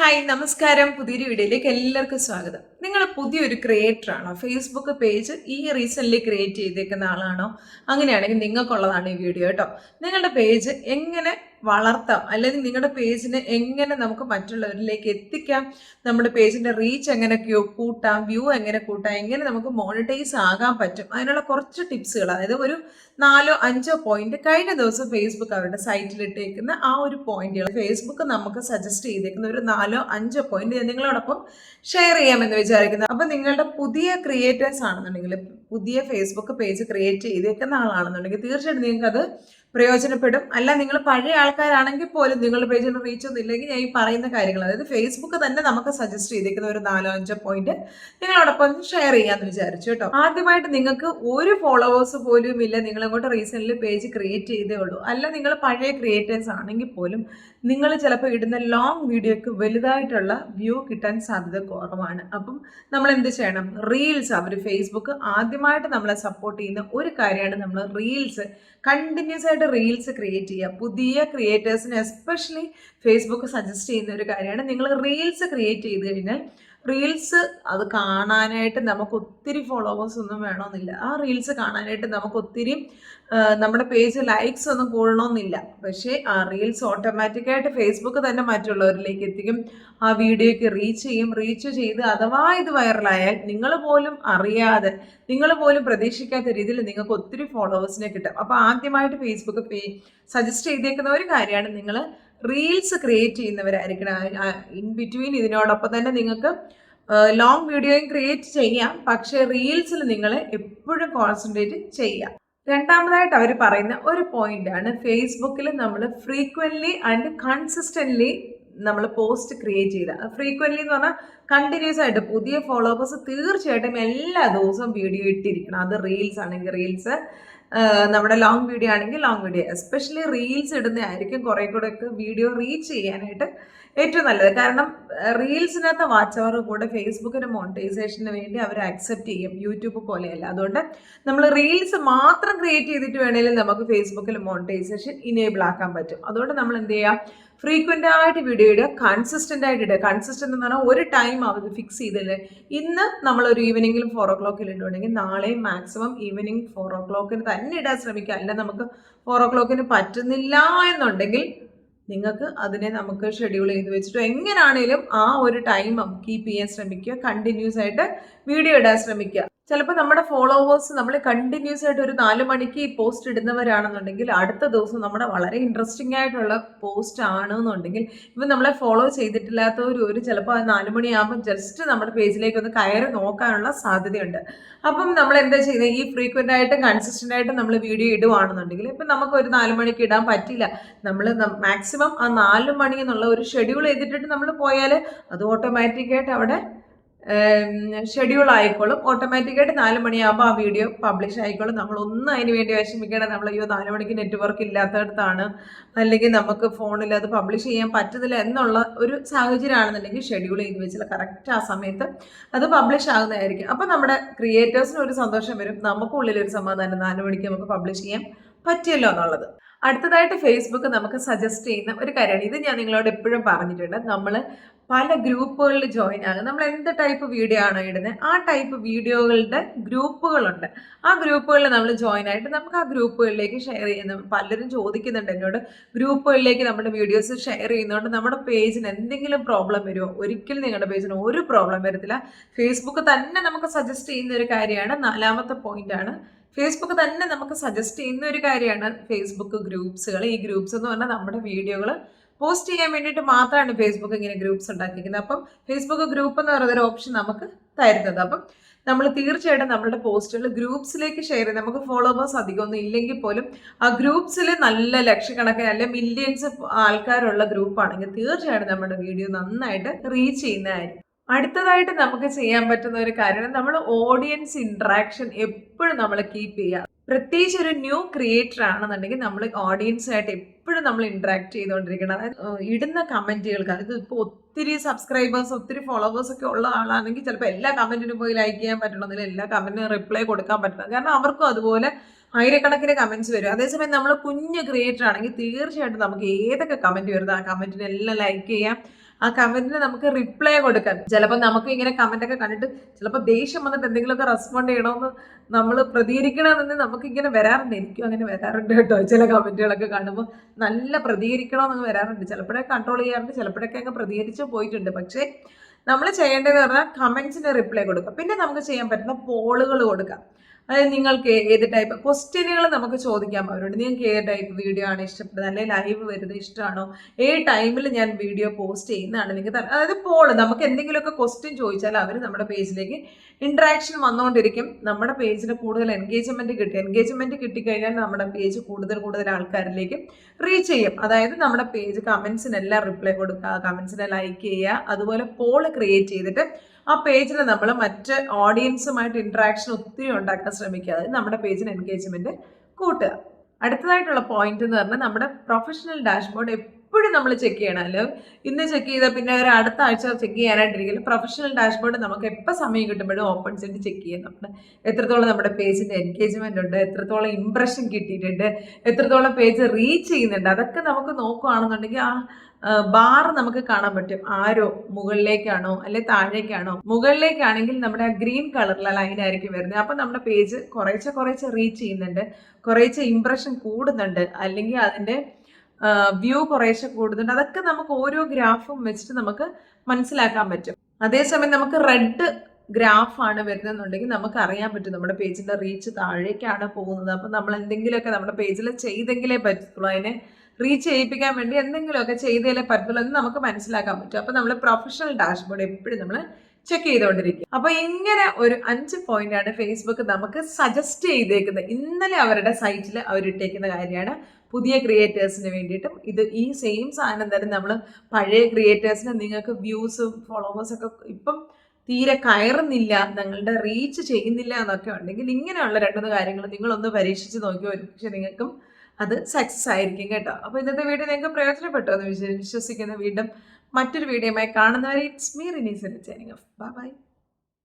Hi നമസ്കാരം. പുതിയൊരു വീഡിയോയിലേക്ക് എല്ലാവർക്കും സ്വാഗതം. നിങ്ങൾ പുതിയൊരു ക്രിയേറ്റർ ആണോ? ഫേസ്ബുക്ക് പേജ് ഈ റീസെന്റ്ലി ക്രിയേറ്റ് ചെയ്തേക്കുന്ന ആളാണോ? അങ്ങനെയാണെങ്കിൽ നിങ്ങൾക്കുള്ളതാണ് ഈ വീഡിയോ കേട്ടോ നിങ്ങളുടെ പേജ് എങ്ങനെ വളർത്താം. അല്ലെങ്കിൽ നിങ്ങളുടെ പേജിനെ എങ്ങനെ നമുക്ക് മറ്റുള്ളവരിലേക്ക് എത്തിക്കാം? നമ്മുടെ പേജിന്റെ റീച്ച് എങ്ങനെ കൂട്ടാം വ്യൂ എങ്ങനെ കൂട്ടാം എങ്ങനെ നമുക്ക് മോണിറ്റൈസ് ആകാൻ പറ്റും? അതിനുള്ള കുറച്ച് ടിപ്സുകൾ അതായത് ഒരു നാലോ അഞ്ചോ പോയിന്റ് കഴിഞ്ഞ ദിവസം ഫേസ്ബുക്ക് അവരുടെ സൈറ്റിൽ ഇട്ടേക്കുന്ന ആ ഒരു പോയിന്റുകൾ ഫേസ്ബുക്ക് നമുക്ക് സജസ്റ്റ് ചെയ്തേക്കുന്ന ഒരു നാലോ അഞ്ചോ പോയിന്റ് ഞാൻ നിങ്ങളോടൊപ്പം ഷെയർ ചെയ്യാമെന്ന് വിചാരിക്കുന്നു. അപ്പൊ നിങ്ങളുടെ പുതിയ ക്രിയേറ്റേഴ്സ് ആണെന്നുണ്ടെങ്കിൽ പുതിയ ഫേസ്ബുക്ക് പേജ് ക്രിയേറ്റ് ചെയ്തേക്കുന്ന ആളാണെന്നുണ്ടെങ്കിൽ തീർച്ചയായിട്ടും നിങ്ങൾക്ക് അത് പ്രയോജനപ്പെടും. അല്ല നിങ്ങൾ പഴയ ആൾക്കാരാണെങ്കിൽ പോലും നിങ്ങളുടെ പേജിൽ റീച്ച് ഒന്നും ഇല്ലെങ്കിൽ ഞാൻ ഈ പറയുന്ന കാര്യങ്ങൾ അതായത് ഫേസ്ബുക്ക് തന്നെ നമുക്ക് സജസ്റ്റ് ചെയ്തിരിക്കുന്ന ഒരു നാലോ അഞ്ചോ പോയിന്റ് നിങ്ങളോടൊപ്പം ഷെയർ ചെയ്യാന്ന് വിചാരിച്ചു കേട്ടോ. ആദ്യമായിട്ട് നിങ്ങൾക്ക് ഒരു ഫോളോവേഴ്സ് പോലും ഇല്ല നിങ്ങൾ അങ്ങോട്ട് റീസെന്റ് പേജ് ക്രിയേറ്റ് ചെയ്തേ ഉള്ളൂ. അല്ല നിങ്ങൾ പഴയ ക്രിയേറ്റേഴ്സ് ആണെങ്കിൽ പോലും നിങ്ങൾ ചിലപ്പോൾ ഇടുന്ന ലോങ് വീഡിയോക്ക് വലുതായിട്ടുള്ള വ്യൂ കിട്ടാൻ സാധ്യത കുറവാണ്. അപ്പം നമ്മൾ എന്ത് ചെയ്യണം? റീൽസ് അവർ ഫേസ്ബുക്ക് ആദ്യമായിട്ട് നമ്മളെ സപ്പോർട്ട് ചെയ്യുന്ന ഒരു കാര്യമാണ് നമ്മൾ റീൽസ് കണ്ടിന്യൂസ് ആയിട്ട് റീൽസ് ക്രിയേറ്റ് ചെയ്യുക. പുതിയ ക്രിയേറ്റേഴ്സിന് എസ്പെഷ്യലി ഫേസ്ബുക്ക് സജസ്റ്റ് ചെയ്യുന്ന ഒരു കാര്യമാണ്. നിങ്ങൾ റീൽസ് ക്രിയേറ്റ് ചെയ്ത് കഴിഞ്ഞാൽ റീൽസ് അത് കാണാനായിട്ട് നമുക്ക് ഒത്തിരി ഫോളോവേഴ്സ് ഒന്നും വേണമെന്നില്ല. ആ റീൽസ് കാണാനായിട്ട് നമുക്ക് ഒത്തിരി നമ്മുടെ പേജ് ലൈക്സ് ഒന്നും കൂടണമെന്നില്ല. പക്ഷേ ആ റീൽസ് ഓട്ടോമാറ്റിക്കായിട്ട് ഫേസ്ബുക്ക് തന്നെ മറ്റുള്ളവരിലേക്ക് എത്തിക്കും. ആ വീഡിയോയ്ക്ക് റീച്ച് ചെയ്യും. റീച്ച് ചെയ്ത് അഥവാ ഇത് വൈറലായാൽ നിങ്ങൾ പോലും അറിയാതെ നിങ്ങൾ പോലും പ്രതീക്ഷിക്കാത്ത രീതിയിൽ നിങ്ങൾക്ക് ഒത്തിരി ഫോളോവേഴ്സിനെ കിട്ടും. അപ്പോൾ ആദ്യമായിട്ട് ഫേസ്ബുക്ക് സജസ്റ്റ് ചെയ്തേക്കുന്ന ഒരു കാര്യമാണ് നിങ്ങൾ റീൽസ് ക്രിയേറ്റ് ചെയ്യുന്നവരായിരിക്കണം. ഇൻ ബിറ്റ്വീൻ ഇതിനോടൊപ്പം തന്നെ നിങ്ങൾക്ക് ലോങ് വീഡിയോയും ക്രിയേറ്റ് ചെയ്യാം. പക്ഷേ റീൽസിൽ നിങ്ങൾ എപ്പോഴും കോൺസെൻട്രേറ്റ് ചെയ്യാം. രണ്ടാമതായിട്ട് അവർ പറയുന്ന ഒരു പോയിന്റ് ആണ്. ഫേസ്ബുക്കിൽ നമ്മൾ ഫ്രീക്വൻലി ആൻഡ് കൺസിസ്റ്റന്റ്ലി നമ്മൾ പോസ്റ്റ് ക്രിയേറ്റ് ചെയ്ത. ഫ്രീക്വൻലി എന്ന് പറഞ്ഞാൽ കണ്ടിന്യൂസ് ആയിട്ട് പുതിയ ഫോളോവേഴ്സ് തീർച്ചയായിട്ടും എല്ലാ ദിവസവും വീഡിയോ ഇട്ടിരിക്കണം. അത് റീൽസ് ആണെങ്കിൽ റീൽസ് നമ്മുടെ ലോങ് വീഡിയോ ആണെങ്കിൽ ലോങ് വീഡിയോ എസ്പെഷ്യലി റീൽസ് ഇടുന്നതായിരിക്കും കുറേ കൂടെ ഒക്കെ വീഡിയോ റീച്ച് ചെയ്യാനായിട്ട് ഏറ്റവും നല്ലത്. കാരണം റീൽസിനകത്ത് വാച്ച് അവർ കൂടെ ഫേസ്ബുക്കിന് മോണിറ്റൈസേഷന് വേണ്ടി അവർ അക്സെപ്റ്റ് ചെയ്യും യൂട്യൂബ് പോലെയല്ല. അതുകൊണ്ട് നമ്മൾ റീൽസ് മാത്രം ക്രിയേറ്റ് ചെയ്തിട്ട് വേണമെങ്കിലും നമുക്ക് ഫേസ്ബുക്കിൽ മോണിറ്റൈസേഷൻ ഇനേബിൾ ആക്കാൻ പറ്റും. അതുകൊണ്ട് നമ്മൾ എന്ത് ചെയ്യുക ഫ്രീക്വന്റ് ആയിട്ട് വീഡിയോ ഇടുക കൺസിസ്റ്റന്റ് ആയിട്ട് ഇടുക. കൺസിസ്റ്റന്റ് എന്ന് പറഞ്ഞാൽ ഒരു ടൈം അവർ ഫിക്സ് ചെയ്തില്ലേ? ഇന്ന് നമ്മളൊരു ഈവനിങ്ങിൽ ഫോർ ഒ ക്ലോക്കിൽ ഇടുകയാണെങ്കിൽ നാളെയും മാക്സിമം ഈവനിങ് ഫോർ ഒ ക്ലോക്കിന് തന്നെ ഇടാൻ ശ്രമിക്കുക. അല്ല നമുക്ക് ഫോർ ഒ ക്ലോക്കിന് പറ്റുന്നില്ല എന്നുണ്ടെങ്കിൽ നിങ്ങൾക്ക് അതിനെ നമുക്ക് ഷെഡ്യൂൾ ചെയ്ത് വെച്ചിട്ട് എങ്ങനെയാണേലും ആ ഒരു ടൈമും കീപ്പ് ചെയ്യാൻ ശ്രമിക്കുക കണ്ടിന്യൂസ് ആയിട്ട് വീഡിയോ ഇടാൻ ശ്രമിക്കുക. ചിലപ്പോൾ നമ്മുടെ ഫോളോവേഴ്സ് നമ്മൾ കണ്ടിന്യൂസ് ആയിട്ട് ഒരു നാല് മണിക്ക് പോസ്റ്റ് ഇടുന്നവരാണെന്നുണ്ടെങ്കിൽ അടുത്ത ദിവസം നമ്മുടെ വളരെ ഇൻട്രസ്റ്റിംഗ് ആയിട്ടുള്ള പോസ്റ്റ് ആണെന്നുണ്ടെങ്കിൽ ഇപ്പം നമ്മളെ ഫോളോ ചെയ്തിട്ടില്ലാത്തവർ ഒരു ചിലപ്പോൾ ആ നാല് മണിയാകുമ്പോൾ ജസ്റ്റ് നമ്മുടെ പേജിലേക്ക് ഒന്ന് കയറി നോക്കാനുള്ള സാധ്യതയുണ്ട്. അപ്പം നമ്മൾ എന്താ ചെയ്യുന്നത് ഈ ഫ്രീക്വന്റ് ആയിട്ട് കൺസിസ്റ്റന്റ് ആയിട്ട് നമ്മൾ വീഡിയോ ഇടുവാണെന്നുണ്ടെങ്കിൽ ഇപ്പം നമുക്ക് ഒരു നാല് മണിക്ക് ഇടാൻ പറ്റില്ല. നമ്മൾ മാക്സിമം ആ നാല് മണി എന്നുള്ള ഒരു ഷെഡ്യൂൾ ചെയ്തിട്ടിട്ട് നമ്മൾ പോയാൽ അത് ഓട്ടോമാറ്റിക്കായിട്ട് അവിടെ ഷെഡ്യൂൾ ആയിക്കോളും. ഓട്ടോമാറ്റിക്കായിട്ട് നാല് മണിയാകുമ്പോൾ ആ വീഡിയോ പബ്ലിഷ് ആയിക്കോളും. നമ്മൾ ഒന്നും അതിന് വേണ്ടി വിഷമിക്കണം നമ്മൾ അയ്യോ നാല് മണിക്ക് നെറ്റ്വർക്ക് ഇല്ലാത്തടത്താണ്. അല്ലെങ്കിൽ നമുക്ക് ഫോണിൽ അത് പബ്ലിഷ് ചെയ്യാൻ പറ്റുന്നില്ല എന്നുള്ള ഒരു സാഹചര്യമാണെന്നുണ്ടെങ്കിൽ ഷെഡ്യൂൾ ചെയ്ത് വെച്ചാൽ കറക്റ്റ് ആ സമയത്ത് അത് പബ്ലിഷ് ആകുന്നതായിരിക്കും. അപ്പോൾ നമ്മുടെ ക്രിയേറ്റേഴ്സിന് ഒരു സന്തോഷം വരും. നമുക്കുള്ളിൽ ഒരു സമാധാനം. നാല് മണിക്ക് നമുക്ക് പബ്ലിഷ് ചെയ്യാൻ പറ്റിയല്ലോ എന്നുള്ളത്. അടുത്തതായിട്ട് ഫേസ്ബുക്ക് നമുക്ക് സജസ്റ്റ് ചെയ്യുന്ന ഒരു കാര്യമാണ്. ഇത് ഞാൻ നിങ്ങളോട് എപ്പോഴും പറഞ്ഞിട്ടുണ്ട്. നമ്മൾ പല ഗ്രൂപ്പുകളിൽ ജോയിൻ ആകും നമ്മൾ എന്ത് ടൈപ്പ് വീഡിയോ ആണോ ഇടുന്നത് ആ ടൈപ്പ് വീഡിയോകളുടെ ഗ്രൂപ്പുകളുണ്ട്. ആ ഗ്രൂപ്പുകളിൽ നമ്മൾ ജോയിൻ ആയിട്ട് നമുക്ക് ആ ഗ്രൂപ്പുകളിലേക്ക് ഷെയർ ചെയ്യുന്ന പലരും ചോദിക്കുന്നുണ്ട് എന്നോട് ഗ്രൂപ്പുകളിലേക്ക് നമ്മുടെ വീഡിയോസ് ഷെയർ ചെയ്യുന്നതുകൊണ്ട് നമ്മുടെ പേജിന് എന്തെങ്കിലും പ്രോബ്ലം വരുമോ? ഒരിക്കലും നിങ്ങളുടെ പേജിന് ഒരു പ്രോബ്ലം വരത്തില്ല. ഫേസ്ബുക്ക് തന്നെ നമുക്ക് സജസ്റ്റ് ചെയ്യുന്ന ഒരു കാര്യമാണ്. നാലാമത്തെ പോയിന്റ് ആണ്. ഫേസ്ബുക്ക് തന്നെ നമുക്ക് സജസ്റ്റ് ചെയ്യുന്ന ഒരു കാര്യമാണ് ഫേസ്ബുക്ക് ഗ്രൂപ്പ്സുകൾ ഈ ഗ്രൂപ്പ്സ് എന്ന് പറഞ്ഞാൽ നമ്മുടെ വീഡിയോകൾ പോസ്റ്റ് ചെയ്യാൻ വേണ്ടിയിട്ട് മാത്രമാണ് ഫേസ്ബുക്ക് ഇങ്ങനെ ഗ്രൂപ്പ്സ് ഉണ്ടാക്കിയിരിക്കുന്നത്. അപ്പം ഫേസ്ബുക്ക് ഗ്രൂപ്പ് എന്ന് പറയുന്ന ഒരു ഓപ്ഷൻ നമുക്ക് തരുന്നത്. അപ്പം നമ്മൾ തീർച്ചയായിട്ടും നമ്മളുടെ പോസ്റ്റുകൾ ഗ്രൂപ്പ്സിലേക്ക് ഷെയർ ചെയ്യും നമുക്ക് ഫോളോവേഴ്സ് അധികമൊന്നും ഇല്ലെങ്കിൽ പോലും ആ ഗ്രൂപ്പ്സിൽ നല്ല ലക്ഷക്കണക്കിന് അല്ലെ മില്യൺസ് ആൾക്കാരുള്ള ഗ്രൂപ്പാണെങ്കിൽ തീർച്ചയായിട്ടും നമ്മുടെ വീഡിയോ നന്നായിട്ട് റീച്ച് ചെയ്യുന്നതായിരിക്കും. അടുത്തതായിട്ട് നമുക്ക് ചെയ്യാൻ പറ്റുന്ന ഒരു കാര്യം നമ്മൾ ഓഡിയൻസ് ഇൻട്രാക്ഷൻ എപ്പോഴും നമ്മൾ കീപ്പ് ചെയ്യുക പ്രത്യേകിച്ച് ഒരു ന്യൂ ക്രിയേറ്റർ ആണെന്നുണ്ടെങ്കിൽ നമ്മൾ ഓഡിയൻസുമായിട്ട് എപ്പോഴും നമ്മൾ ഇൻട്രാക്ട് ചെയ്തുകൊണ്ടിരിക്കണം. അതായത് ഇടുന്ന കമന്റുകൾക്ക് അതായത് ഇപ്പോൾ ഒത്തിരി സബ്സ്ക്രൈബേഴ്സ് ഒത്തിരി ഫോളോവേഴ്സ് ഒക്കെ ഉള്ള ആളാണെങ്കിൽ ചിലപ്പോൾ എല്ലാ കമന്റിനും പോയി ലൈക്ക് ചെയ്യാൻ പറ്റണമെന്നില്ല എല്ലാ കമന്റിനും റിപ്ലൈ കൊടുക്കാൻ പറ്റണം. കാരണം അവർക്കും അതുപോലെ ആയിരക്കണക്കിന് കമന്റ്സ് വരും. അതേസമയം നമ്മൾ കുഞ്ഞ് ക്രിയേറ്റർ ആണെങ്കിൽ തീർച്ചയായിട്ടും നമുക്ക് ഏതൊക്കെ കമന്റ് വരുന്നത് ആ കമന്റിനെല്ലാം ലൈക്ക് ചെയ്യാം. ആ കമന്റിന് നമുക്ക് റിപ്ലൈ കൊടുക്കാൻ. ചിലപ്പോൾ നമുക്ക് ഇങ്ങനെ കമന്റ് ഒക്കെ കണ്ടിട്ട് ചിലപ്പോൾ ദേഷ്യം വന്നിട്ട് എന്തെങ്കിലുമൊക്കെ റെസ്പോണ്ട് ചെയ്യണമെന്ന് നമ്മൾ പ്രതികരിക്കണമെന്ന് നമുക്ക് ഇങ്ങനെ വരാറുണ്ട്. എനിക്കും അങ്ങനെ വരാറുണ്ട് കേട്ടോ. ചില കമന്റുകളൊക്കെ കാണുമ്പോൾ നല്ല പ്രതികരിക്കണമെന്ന് വരാറുണ്ട്. ചിലപ്പോഴൊക്കെ കൺട്രോൾ ചെയ്യാറുണ്ട് ചിലപ്പോഴൊക്കെ അങ്ങ് പ്രതികരിച്ച് പോയിട്ടുണ്ട്. പക്ഷേ നമ്മൾ ചെയ്യേണ്ടതെന്ന് പറഞ്ഞാൽ കമൻസിന് റിപ്ലൈ കൊടുക്കുക പിന്നെ നമുക്ക് ചെയ്യാൻ പറ്റുന്ന പോളുകൾ കൊടുക്കാം. അതായത് നിങ്ങൾക്ക് ഏത് ടൈപ്പ് ക്വസ്റ്റ്യനുകൾ നമുക്ക് ചോദിക്കാം അവരോട് നിങ്ങൾക്ക് ഏത് ടൈപ്പ് വീഡിയോ ആണ് ഇഷ്ടപ്പെടുന്നത് അല്ലെങ്കിൽ ലൈവ് വരുന്നത് ഇഷ്ടമാണോ? ഏത് ടൈമിൽ ഞാൻ വീഡിയോ പോസ്റ്റ് ചെയ്യുന്നതാണ് നിങ്ങൾക്ക് അതായത് പോൾ നമുക്ക് എന്തെങ്കിലുമൊക്കെ ക്വസ്റ്റ്യൻ ചോദിച്ചാൽ അവർ നമ്മുടെ പേജിലേക്ക് ഇൻട്രാക്ഷൻ വന്നുകൊണ്ടിരിക്കും നമ്മുടെ പേജിന് കൂടുതൽ എൻഗേജ്മെന്റ് കിട്ടും. എൻഗേജ്മെന്റ് കിട്ടിക്കഴിഞ്ഞാൽ നമ്മുടെ പേജ് കൂടുതൽ കൂടുതൽ ആൾക്കാരിലേക്ക് റീച്ച് ചെയ്യും. അതായത് നമ്മുടെ പേജ് കമൻസിനെല്ലാം റിപ്ലൈ കൊടുക്കുക കമൻസിനെ ലൈക്ക് ചെയ്യുക അതുപോലെ പോൾ ക്രിയേറ്റ് ചെയ്തിട്ട് ആ പേജിൽ നമ്മൾ മറ്റ് ഓഡിയൻസുമായിട്ട് ഇൻട്രാക്ഷൻ ഒത്തിരി ഉണ്ടാക്കാൻ ശ്രമിക്കുക. അതായത് നമ്മുടെ പേജിന് എൻഗേജ്മെന്റ് കൂട്ടുക. അടുത്തതായിട്ടുള്ള പോയിന്റ് എന്ന് പറഞ്ഞാൽ നമ്മുടെ പ്രൊഫഷണൽ ഡാഷ്ബോർഡ് എപ്പോഴും നമ്മൾ ചെക്ക് ചെയ്യണം അല്ലോ ഇന്ന് ചെക്ക് ചെയ്താൽ പിന്നെ ഒരു അടുത്ത ആഴ്ച ചെക്ക് ചെയ്യാനായിട്ടിരിക്കില്ല പ്രൊഫഷണൽ ഡാഷ്ബോർഡ് നമുക്ക് എപ്പോൾ സമയം കിട്ടുമ്പോഴും ഓപ്പൺ ചെയ്ത് ചെക്ക് ചെയ്യാം നമ്മുടെ എത്രത്തോളം നമ്മുടെ പേജിന്റെ എൻഗേജ്മെന്റ് ഉണ്ട് എത്രത്തോളം ഇമ്പ്രഷൻ കിട്ടിയിട്ടുണ്ട് എത്രത്തോളം പേജ് റീച്ച് ചെയ്യുന്നുണ്ട് അതൊക്കെ നമുക്ക് നോക്കുകയാണെന്നുണ്ടെങ്കിൽ ആ ബാർ നമുക്ക് കാണാൻ പറ്റും. ആരോ മുകളിലേക്കാണോ അല്ലെ താഴേക്കാണോ. മുകളിലേക്കാണെങ്കിൽ നമ്മുടെ ആ ഗ്രീൻ കളറിലെ ലൈൻ ആയിരിക്കും വരുന്നത്. അപ്പം നമ്മുടെ പേജ് കുറേശ്ശെ കുറേശ്ശെ റീച്ച് ചെയ്യുന്നുണ്ട്. കുറേശ്ശെ ഇമ്പ്രഷൻ കൂടുന്നുണ്ട്. അല്ലെങ്കിൽ അതിന്റെ വ്യൂ കുറേശ്ശെ കൂടുന്നുണ്ട്. അതൊക്കെ നമുക്ക് ഓരോ ഗ്രാഫും വെച്ചിട്ട് നമുക്ക് മനസ്സിലാക്കാൻ പറ്റും. അതേസമയം നമുക്ക് റെഡ് ഗ്രാഫാണ് വരുന്നതെന്നുണ്ടെങ്കിൽ നമുക്ക് അറിയാൻ പറ്റും നമ്മുടെ പേജിന്റെ റീച്ച് താഴേക്കാണ് പോകുന്നത്. അപ്പം നമ്മൾ എന്തെങ്കിലുമൊക്കെ നമ്മുടെ പേജിൽ ചെയ്തെങ്കിലേ പറ്റത്തുള്ളൂ. അതിനെ റീച്ച് ചെയ്യിപ്പിക്കാൻ വേണ്ടി എന്തെങ്കിലുമൊക്കെ ചെയ്തേലേ പറ്റുള്ളൂ എന്ന് നമുക്ക് മനസ്സിലാക്കാൻ പറ്റും. അപ്പം നമ്മൾ പ്രൊഫഷണൽ ഡാഷ്ബോർഡ് എപ്പോഴും നമ്മൾ ചെക്ക് ചെയ്തുകൊണ്ടിരിക്കുക അപ്പൊ ഇങ്ങനെ ഒരു അഞ്ച് പോയിന്റ് ആണ് ഫേസ്ബുക്ക് നമുക്ക് സജസ്റ്റ് ചെയ്തേക്കുന്നത്. ഇന്നലെ അവരുടെ സൈറ്റിൽ അവരിട്ടേക്കുന്ന കാര്യമാണ്. പുതിയ ക്രിയേറ്റേഴ്സിന് വേണ്ടിയിട്ടും ഇത് ഈ സെയിം സാധനം തന്നെ നമ്മൾ പഴയ ക്രിയേറ്റേഴ്സിന് നിങ്ങൾക്ക് വ്യൂസും ഫോളോവേഴ്സ് ഒക്കെ ഇപ്പം തീരെ കയറുന്നില്ല നിങ്ങളുടെ റീച്ച് ചെയ്യുന്നില്ല എന്നൊക്കെ ഉണ്ടെങ്കിൽ ഇങ്ങനെയുള്ള രണ്ടുമൂന്ന് കാര്യങ്ങൾ നിങ്ങളൊന്ന് പരീക്ഷിച്ച് നോക്കിയോ പക്ഷെ നിങ്ങൾക്കും അത് സക്സസ് ആയിരിക്കും കേട്ടോ. അപ്പോൾ ഇന്നത്തെ വീഡിയോ നിങ്ങൾക്ക് പ്രയോജനപ്പെട്ടോ എന്ന് വിശ്വ- വിശ്വസിക്കുന്ന. വീണ്ടും മറ്റൊരു വീഡിയോയുമായി കാണുന്നവരെ it's me Rinees bye bye